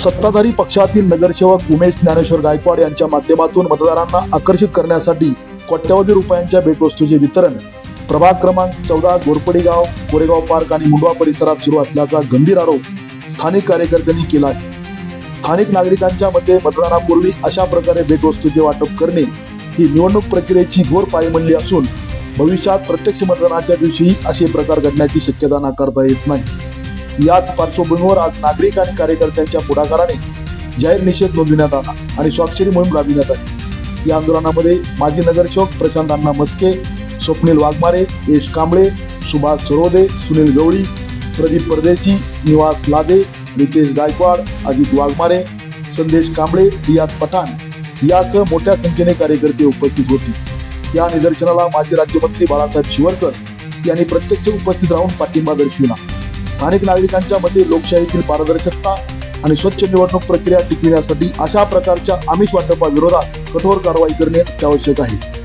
सत्ताधारी पक्षातील नगरसेवक उमेश ज्ञानेश्वर गायकवाड यांच्या माध्यमातून मतदारांना आकर्षित करण्यासाठी कोट्यवधी रुपयांच्या भेटवस्तूचे वितरण. प्रभाग क्रमांक चौदा गोरपडी गाव कोरेगाव पार्क आणि मुंडवा परिसरात सुरू असल्याचा गंभीर आरोप स्थानिक कार्यकर्त्यांनी केला आहे. स्थानिक नागरिकांच्या मते मतदानापूर्वी अशा प्रकारे भेटवस्तूचे वाटप करणे ही निवडणूक प्रक्रियेची घोर पायमल्ली असून भविष्यात प्रत्यक्ष मतदानाच्या दिवशीही असे प्रकार घडण्याची शक्यता नाकारता येत नाही. याच पार्श्वभूमीवर आज नागरिक आणि कार्यकर्त्यांच्या पुढाकाराने जाहीर निषेध नोंदविण्यात आला आणि स्वाक्षरी मोहीम राबविण्यात आली. या आंदोलनामध्ये माजी नगरसेवक प्रशांत अण्णा मस्के स्वप्नील वाघमारे यश कांबळे सुभाष सरोदे सुनील गवळी प्रदीप परदेशी निवास लादे रितेश गायकवाड अजित वाघमारे संदेश कांबळे रियाज पठाण यासह मोठ्या संख्येने कार्यकर्ते उपस्थित होते. या निदर्शनाला माजी राज्यमंत्री बाळासाहेब शिवरकर यांनी प्रत्यक्ष उपस्थित राहून पाठिंबा दर्शविला. स्थानिक नागरिकांच्या मते लोकशाहीतील पारदर्शकता आणि स्वच्छ निवडणूक प्रक्रिया टिकविण्यासाठी अशा प्रकारच्या आमिष वाटपाविरोधात कठोर कारवाई करणे अत्यावश्यक आहे.